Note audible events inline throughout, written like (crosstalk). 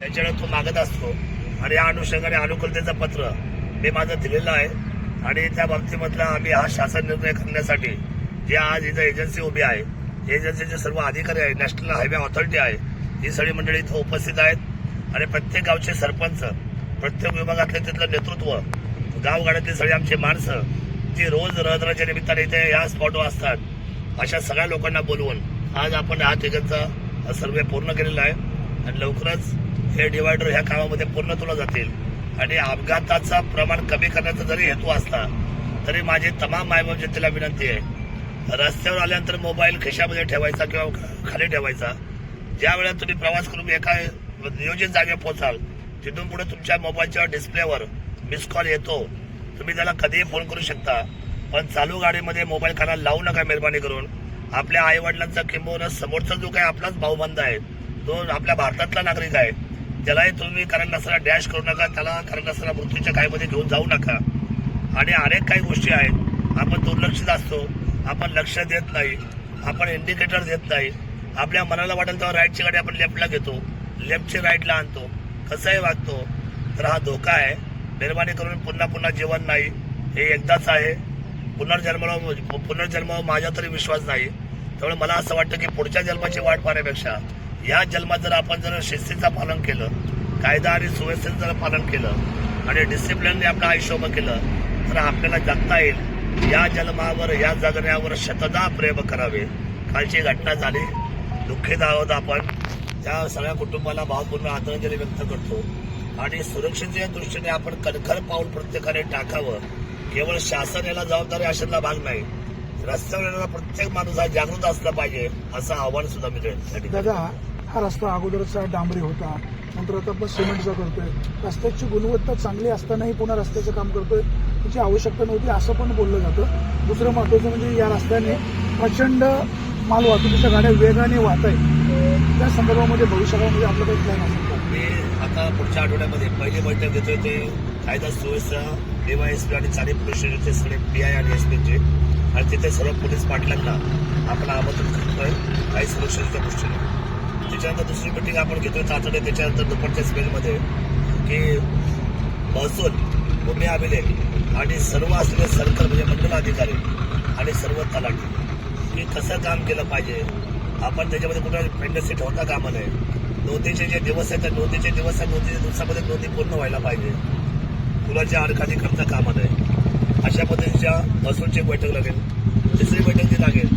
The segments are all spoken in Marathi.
त्याच्याकडे तो मागत असतो. आणि या अनुषंगाने अनुकूलतेचं पत्र मी माझं दिलेलं आहे. आणि त्या बाबतीमधला आम्ही हा शासन निर्णय करण्यासाठी जे आज इथं एजन्सी उभी आहे एजन्सीचे सर्व अधिकारी आहे नॅशनल हायवे ऑथॉरिटी आहे ही सगळी मंडळी इथं उपस्थित आहेत. आणि प्रत्येक गावचे सरपंच प्रत्येक विभागातले तिथलं नेतृत्व गावगाड्यातली सगळी आमची माणसं जी रोज रहदाराच्या निमित्ताने इथे या स्पॉटवर असतात अशा सगळ्या लोकांना बोलवून आज आपण हा ठिकाणचा सर्वे पूर्ण केलेला आहे. आणि लवकरच हे डिवायडर ह्या कामामध्ये पूर्ण तुला जातील. आणि अपघाताचं प्रमाण कमी करण्याचा जरी हेतू असला तरी माझी तमाम मायबाप जनतेला विनंती आहे. रस्त्यावर आल्यानंतर मोबाईल खिशामध्ये ठेवायचा किंवा खाली ठेवायचा. ज्या वेळेला तुम्ही प्रवास करून एका नियोजित जागे पोहोचाल तिथून पुढे तुमच्या मोबाईलच्या डिस्प्लेवर मिस कॉल येतो. तुम्ही त्याला कधीही फोन करू शकता. पण चालू गाडीमध्ये मोबाईल कानाला लावू नका मेहरबानी करून. आपल्या आईवडिलांचा किंबहुना समोरचा जो काही आपलाच भाऊबंद आहे तो आपल्या भारतातला नागरिक आहे ज्यालाही तुम्ही कारण नसताना डॅश करू नका त्याला कारण नसताना मृत्यूच्या कायमध्ये घेऊन जाऊ नका. आणि अनेक काही गोष्टी आहेत. आपण दुर्लक्षित असतो. आपण लक्ष देत नाही. आपण इंडिकेटर देत नाही. आपल्या मनाला वाटेल तेव्हा राईटची गाडी आपण लेफ्टला घेतो. लेफ्टची राईटला आणतो. कसंही वागतो. तर हा धोका आहे. मेहरबानी करून पुन्हा पुन्हा जीवन नाही. हे एकदाच आहे. पुनर्जन्माला पुनर्जन्मावर माझा तरी विश्वास नाही. त्यामुळे मला असं वाटतं की पुढच्या जन्माची वाट पाहण्यापेक्षा या जन्मात जर आपण जर शिस्तीचं पालन केलं कायदा आणि सुव्यवस्थेचं जर पालन केलं आणि डिसिप्लिनने आपलं आयुष्य उभं केलं तर आपल्याला जगता येईल. या जन्मावर या जगण्यावर शतदा प्रेम करावे. कालची घटना झाली. दुःखीत आहोत आपण. त्या सगळ्या कुटुंबाला भावपूर्ण आदरांजली व्यक्त करतो. आणि सुरक्षेच्या दृष्टीने आपण कणखर पाऊल प्रत्येकाने टाकावं. केवळ शासन याला जबाबदारी अशातला भाग नाही. रस्त्यावर येणारा प्रत्येक माणूस हा जागृत असला पाहिजे असं आव्हान सुद्धा मी दादा हा रस्ता अगोदरचा डांबरी होता. नंतर आता आपण सिमेंटचा करतोय. रस्त्याची गुणवत्ता चांगली असतानाही पुन्हा रस्त्याचं काम करतोय. त्याची आवश्यकता नव्हती असं पण बोललं जातं. दुसरं महत्वाचं म्हणजे या रस्त्याने प्रचंड माल वाहतुकीच्या गाड्या वेगाने वाहत आहेत त्या संदर्भामध्ये भविष्यामध्ये आपलं काही प्लॅन असतो मी आता पुढच्या आठवड्यामध्ये पहिली बैठक घेतोय ते कायदा सुव्यवस्था डीवायएसपी आणि चारी पोलीस स्टेशनचे सगळे पी आय आणि एसपीचे आणि तिथे सर्व पोलीस पाटलांना आपण आमंत्रण करतोय. काही सुरक्षेच्या दृष्टीने त्याच्यानंतर दुसरी मिटिंग आपण घेतोय चाचणी त्याच्यानंतर दुपारच्या स्पेलमध्ये की महसूल भूमी अभिलेख आणि सर्व असलेले सरकार म्हणजे मंडल अधिकारी आणि सर्व तलाठी. की कसं काम केलं पाहिजे? आपण त्याच्यामध्ये कुठं पेंडसी ठेवता कामा नये. नोंदीचे जे दिवस आहेत त्या नोंदीचे दिवस आहेत नोंदीच्या दिवसामध्ये नोंदी पूर्ण व्हायला पाहिजे. कुणाच्या अडखाली करता कामा नये. अशा पद्धतीच्या महसूलची बैठक लागेल. तिसरी बैठक जी लागेल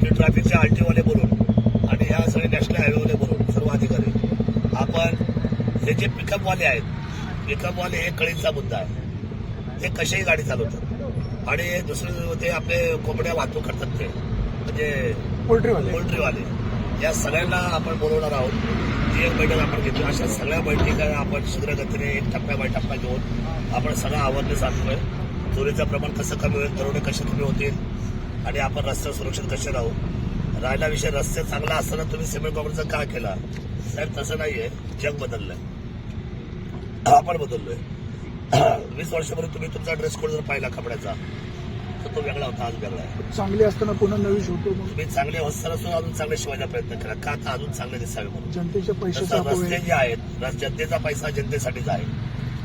की ट्रॅफिकच्या आरटीओवाले बोलून. आणि ह्या सगळे नॅशनल हायवेवाले बोलून सर्व अधिकारी आपण हे जे पिकअपवाले आहेत पिकअपवाले हे कळीचा मुद्दा आहे. ते कशाही गाडी चालवतात. आणि दुसरे ते आपले कोंबड्या वाहतूक करतात ते. म्हणजे पोल्ट्रीवाले पोल्ट्रीवाले या सगळ्यांना आपण बोलवणार आहोत. ती एक बैठक आपण घेतो अशा सगळ्या बैठका आपण शीघ्रगतीने एक टप्प्या बाय टप्पा घेऊन आपण सगळं आवडणे सांगतोय. चोरीचं प्रमाण कसं कमी होईल दरोडे कसे कमी होतील आणि आपण रस्त्यावर सुरक्षित कसे राहू? राहिला विषय रस्ते चांगला असताना तुम्ही सिमेंट कॉन्क्रीटचं का केला? साहेब तसं नाहीये. जग बदललंय. आपण बदललोय. (clears throat) वीस वर्षापूर्वी तुम्ही तुमचा ड्रेस कोड जर पाहिला कपड्याचा तर तो वेगळा होता आज वेगळा आहे. चांगली असताना पुन्हा नवी शिवतो म्हणून तुम्ही चांगले होस्तर असून अजून चांगले शिवायचा प्रयत्न करा. का आता अजून चांगले दिसावे म्हणून. जनतेच्या पैशाचा तसं रस्ते जे आहेत जनतेचा पैसा जनतेसाठीच आहे.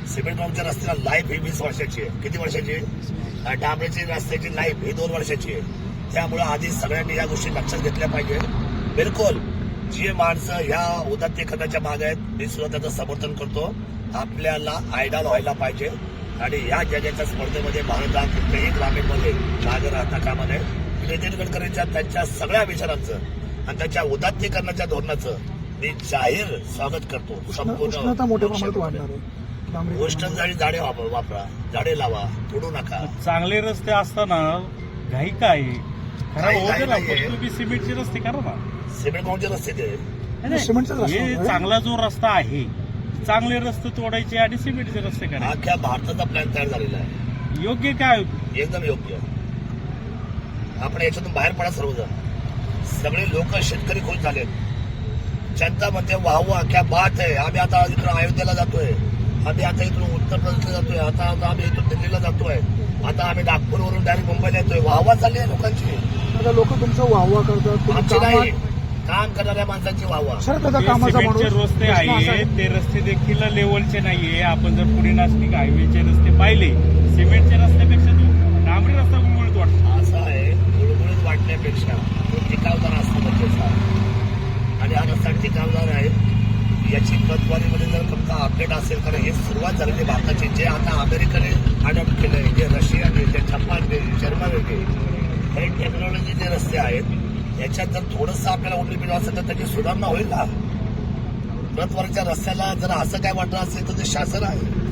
सिमेंट रोडच्या रस्त्याला लाईफ ही वीस वर्षाची आहे. किती वर्षाची आहे? आणि डांबरेची रस्त्याची लाईफ ही दोन वर्षाची आहे. त्यामुळे आधी सगळ्यांनी या गोष्टी लक्षात घेतल्या पाहिजे. बिलकुल जी माणसं ह्या उदात्तीकरणाच्या मागे आहेत मी सुद्धा त्याचं समर्थन करतो. आपल्याला आयडॉल व्हायला पाहिजे. आणि या जगाच्या स्पर्धेमध्ये भारत हा कुठल्याही ग्रामीणमध्ये मागे राहता कामा नये. नितीन गडकरींच्या त्यांच्या सगळ्या विचारांचं आणि त्यांच्या उदात्तीकरणाच्या धोरणाचं मी जाहीर स्वागत करतो. उष्ण- उष्णता मोठ्या प्रमाणात वाढणार आहे. डांबरी गोष्ट झाडी वापरा. झाडे लावा. तोडू नका. चांगले रस्ते असताना घाई काय? खराब घाई- होते घाई ना नाहीये. पण तुम्ही सिमेंटचे रस्ते करा ना. सिमेंट काउंटचे रस्ते ते? नाही, नाही. सिमेंटचाच रस्ता हे होता, चांगला जो रस्ता आहे चांगले रस्ते तोडायचे आणि सिमेंटचे रस्ते करायचे. अख्ख्या भारताचा प्लॅन तयार झालेला आहे. योग्य काय? एकदम योग्य. आपण याच्यातून बाहेर पडा सर्वजण. सगळे लोक शेतकरी खुश झालेत जनता म्हणते वाहू अख्ख्या बात आहे. आम्ही आता इकडं अयोध्येला जातोय. आम्ही आता इकडून उत्तर प्रदेशला जातोय. आता आता आम्ही इथून दिल्लीला जातोय. आता आम्ही नागपूरवरून डायरेक्ट मुंबईला येतोय. वाहवा चालली आहे लोकांची. आता लोक तुमचं वाहवा करतात आमची नाही काम करणाऱ्या माणसांची वाहवा. सर त्याचा ते कामाचा सिमेंटचे माणूस रस्ते प्रश्न असा आहे. आहे ते रस्ते देखील लेवलचे नाहीये. आपण जर पुणे नाशिक हायवेचे रस्ते पाहिले सिमेंटच्या रस्त्यापेक्षा तो डांबरी रस्ता गुळगुळीत वाटतो. असं आहे गुळगुळीत वाटण्यापेक्षा तो टिकावदार असतो गरजेचा आणि हा रस्ता टिकावदार आहे याची प्रतवारीमध्ये जर फक्त अपडेट असेल कारण हे सुरुवात झालेली भारताची जे आता अमेरिकेने अडॉप्ट केलंय जे रशियाने जे जपानने जर्मनीने हे टेक्नॉलॉजी जे रस्ते आहेत याच्यात जर थोडंसं आपल्याला उल्लेख असेल तर त्याची सुधारणा होईल ना? प्रतवारीच्या रस्त्याला जर असं काय वाटलं असेल तर ते शासन आहे.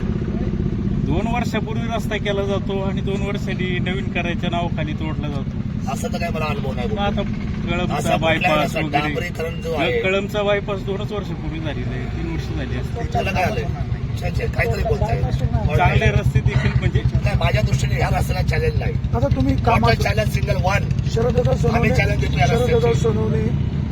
दोन वर्षापूर्वी रस्ता केला जातो आणि दोन वर्षांनी नवीन करायच्या नावाखाली तोडला जातो. असं तर काय मला अनुभव नाही. आता कळमचा बायपास वगैरे. डांबरीकरण जो आहे. कळमचा बायपास दोनच वर्षापूर्वी झालेला आहे. तीन वर्ष झाली असते काहीतरी बोलताय चांगले रस्ते देखील म्हणजे नाही माझ्या दृष्टीने ह्या रस्त्याला चॅलेंज नाही. आता तुम्ही कामाचं चॅलेंज सिंगल वन शरददादा आम्ही challenge देतो या सोनवणे सोनवणे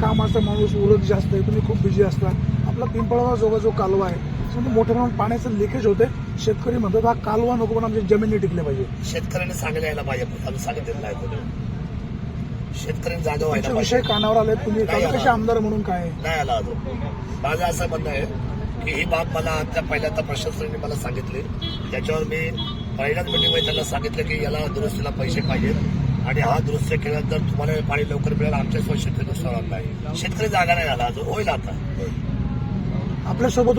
कामाचा माणूस उलट जास्त आहे तुम्ही खूप बिझी असता. आपला पिंपळावा जोगा जो कालवा आहे मोठ्या प्रमाणात पाण्याचं लिकेज होते शेतकरी म्हणतात हा कालवा नको पण आमच्या जमिनी टिकले पाहिजे. शेतकऱ्यांनी सांगायला यायला पाहिजे. अजून सांगितलेलं नाही कोणी शेतकऱ्यांनी जागा व्हायला विषय कानावर आले तुम्ही. कसे आमदार म्हणून काय आहे? नाही आला माझं असं म्हणणं आहे ही बाब मला आमच्या पहिल्यांदा प्रशासनाने मला सांगितली. त्याच्यावर मी पहिल्याच मिटिंगमध्ये त्यांना सांगितलं की याला दुरुस्तीला पैसे पाहिजेत आणि हा दुरुस्ती केल्यानंतर तुम्हाला पाणी लवकर मिळेल आमच्या शेतकरी नुकसान होणार नाही. शेतकरी जागा नाही झाला अजून. होईल आता. आपल्यासोबत